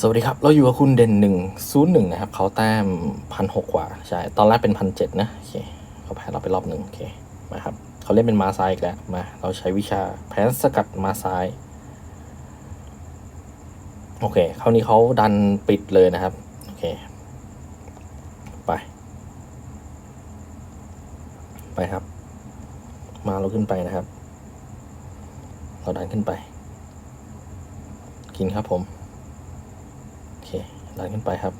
สวัสดีครับ เราอยู่กับคุณเด่นหนึ่งศูนย์หนึ่งนะครับ เขาแต้มพันหกกว่า ใช่ ตอนแรกเป็นพันเจ็ดนะ โอเค เขาแพ้เราไปรอบหนึ่งโอเค มาครับ เขาเล่นเป็นมาซ้ายอีกแล้ว มา เราใช้วิชาแผนสกัดมาซ้าย โอเค คราวนี้เขาดันปิดเลยนะครับ โอเค ไป ไปครับ มาเราขึ้นไปนะครับ เราดันขึ้นไป กินครับผม เคดันขึ้นไปครับ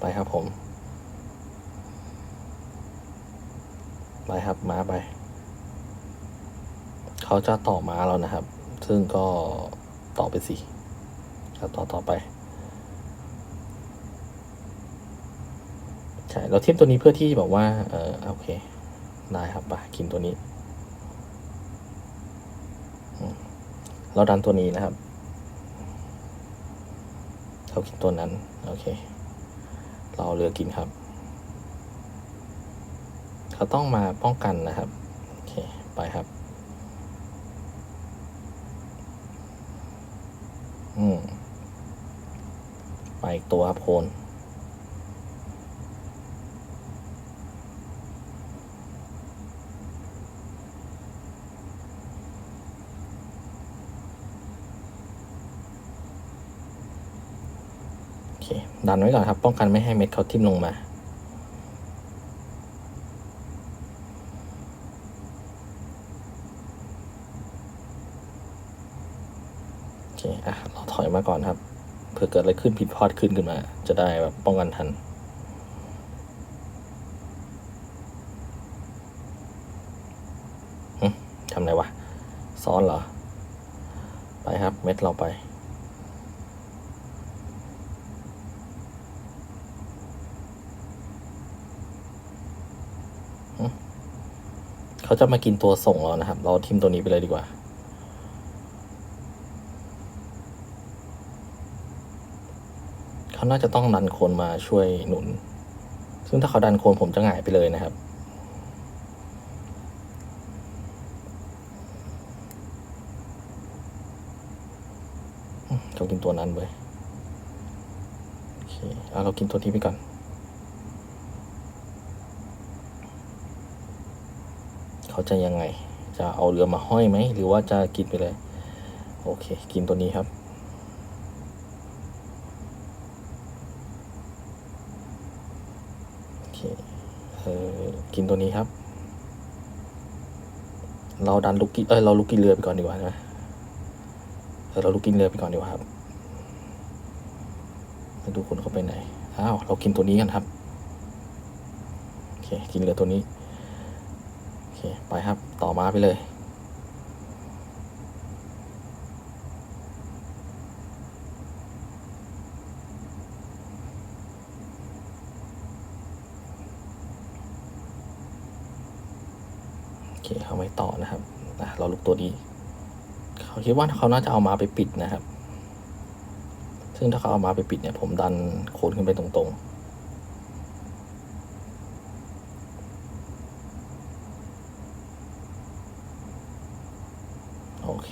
ไปครับผม ไปครับม้าไป เขาจะต่อม้าแล้วนะครับ ซึ่งก็ต่อไปสิก็ต่อต่อไปใช่เราเทียบตัวนี้เพื่อที่แบบว่า เออโอเค ได้ครับไปกินตัวนี้ เราดันตัวนี้นะครับ เรากินตัวนั้น โอเค เราเลือกินครับ เขาต้องมาป้องกันนะครับ โอเค ไปครับ อืม ไปตัวครับโคน ดันไว้ก่อนครับ ป้องกันไม่ให้เม็ดเขาทิ่มลงมา โอเค อะ เราถอยมาก่อนครับ เผื่อเกิดอะไรขึ้นผิดพลาดขึ้นขึ้นมา จะได้แบบป้องกันทันทำไรวะ ซ้อนเหรอ ไปครับ เม็ดเราไป เขาจะมากินตัวส่งเรานะครับ เราทิมตัวนี้ไปเลยดีกว่า เขาน่าจะต้องดันโคนมาช่วยหนุน ซึ่งถ้าเขาดันโคนผมจะหงายไปเลยนะครับเรากินตัวนั้นไปโอเคเอาเรากินตัวนี้ไปก่อน เขาจะยังไง จะเอาเรือมาห้อยไหม หรือว่าจะกินไปเลย โอเค กินตัวนี้ครับ โอเค เออกินตัวนี้ครับ เราดันลูกกินเอ้ย เราลูกกินเรือไปก่อนดีกว่าใช่ไหมเราลูกกินเรือไปก่อนดีกว่าครับมาดูคนเขาไปไหน อ้าว เรากินตัวนี้กันครับ โอเค กินเรือตัวนี้ เค ไปครับ ต่อมาไปเลย โอเคเอาไว้ต่อนะครับเราลุกตัวนี้เขาคิดว่าเขาน่าจะเอามาไปปิดนะครับ ซึ่งถ้าเขาเอามาไปปิดเนี่ย ผมดันโคนขึ้นไปตรงๆ เค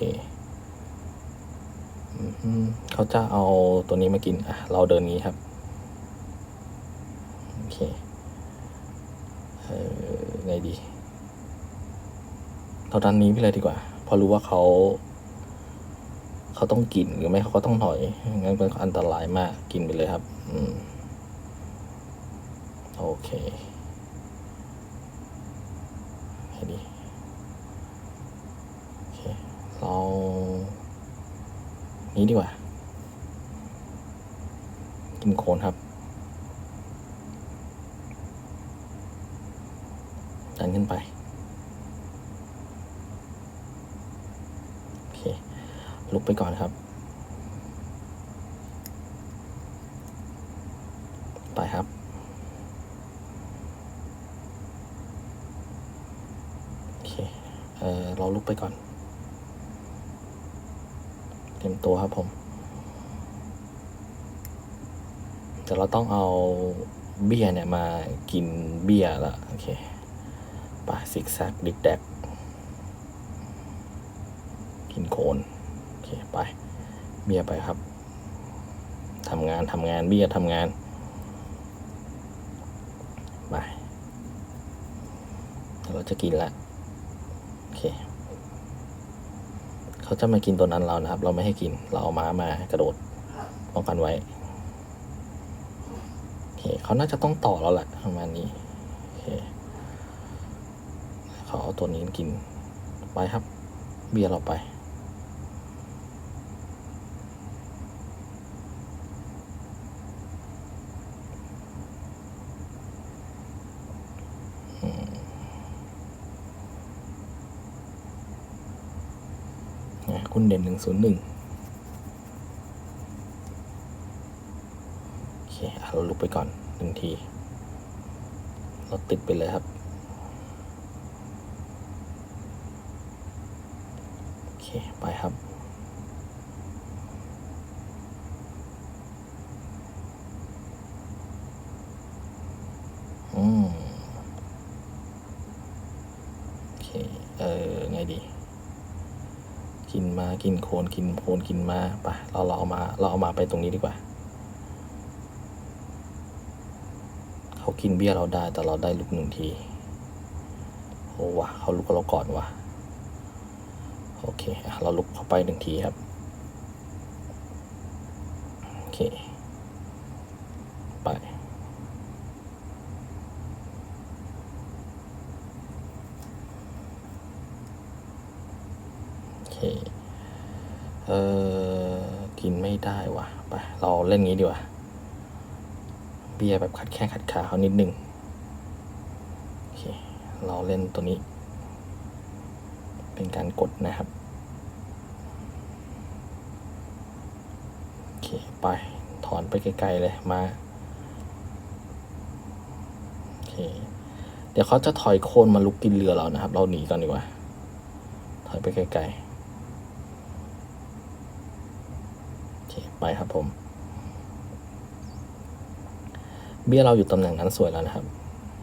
อเขาจะเอาตัวนี้มากิน อะ เราเดินนี้ครับ โอเค เออไงดี เราดันนี้ไปเลยดีกว่าพราะรู้ว่าเขา เขาต้องกินหรือไม่เขาก็ต้องถอย งั้นเป็นอันตรายมาก กินไปเลยครับ อืม โอเคไงดีโอเค เรา นี้ดีกว่า กินโคนครับดันขึ้นไป โอเค ลุกไปก่อนครับ ไปครับโอเคเออเราลุกไปก่อน ตรียมตัวครับผมแต่เราต้องเอาเบี้ยเนี่ยมากินเบี้ยละโอเคไปซิกแซกดิกแดกกินโคนโอเคไปเบียร์ไปครับทำงานทำงานเบียร์ทำงานไปเราจะกินละโอเค เขาจะมากินตัวนั้นเรานะครับ เราไม่ให้กิน เราเอาม้ามากระโดดป้องกันไว้โอเคเขาน่าจะต้องต่อแล้วแหละประมาณนี้โอเคเขาเอาตัวนี้กินไปครับ เบียร์เราไป คุณเด่นหนึ่งศูนย์หนึ่งโอเคเราลุกไปก่อนหนึ่งที เราติดไปเลยครับ โอเค ไปครับอืมโอเค เออไงดี กินมากินโคนกินโคนกินมาไปเราเราเอามาเราเอามาไปตรงนี้ดีกว่า เขากินเบี้ยเราได้แต่เราได้ลุกหนึ่งทีโอ้วะเขาลุกเราก่อนวะโอเคเราลุกเข้าไปหนึ่งทีครับ โอเค ไป โอ เคเออกินไม่ได้ว่ะไปเราเล่นงี้ดีกว่า เบียร์แบบขัดแข้งขัดขาเขานิดนึงโอเคเราเล่นตัวนี้ เป็นการกดนะครับโอเคไปถอนไปไกลๆเลยมาโอเคเดี๋ยวเขาจะถอยโคนมาลุกกินเรือเรานะครับ เราหนีก่อนดีกว่า ถอยไปไกลๆ โอเค ไปครับผม เบี้ยเราอยู่ตำแหน่งนั้นสวยแล้วนะครับ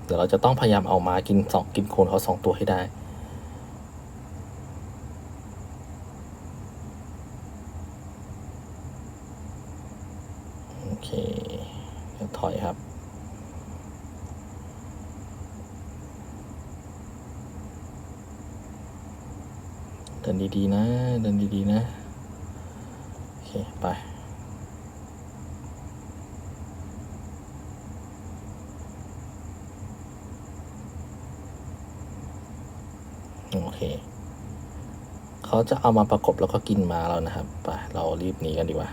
เดี๋ยวเราจะต้องพยายามเอามากินสองกินโคนเขาสองตัวให้ได้โอเคเดี๋ยวถอยครับ เดินดีๆนะ เดินดีๆนะ โอเค ไป โอเค เขาจะเอามาประกบแล้วก็กินมาแล้วนะครับ ไป เรารีบหนีกันดีกว่า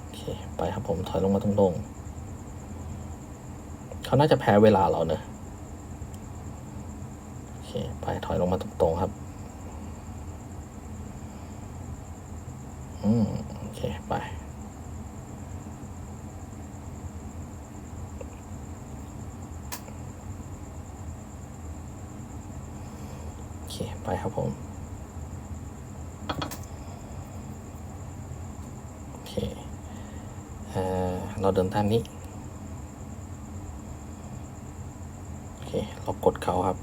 โอเค ไปครับผม ถอยลงมาตรงๆเขาน่าจะแพ้เวลาเราเนอะโอเค ไป ถอยลงมาตรงๆครับ อืม โอเค ไป เค ไปครับผม โอเคเอเราเดินตามนี้ โอเค เรากดเขาครับ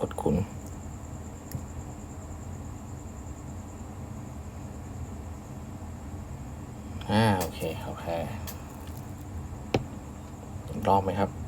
กดคุณอ่า โอเค โอเครอบไหมครับ